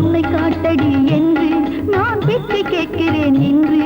உன்னை காட்டடி என்று நான் வெற்றி கேட்கிறேன் என்று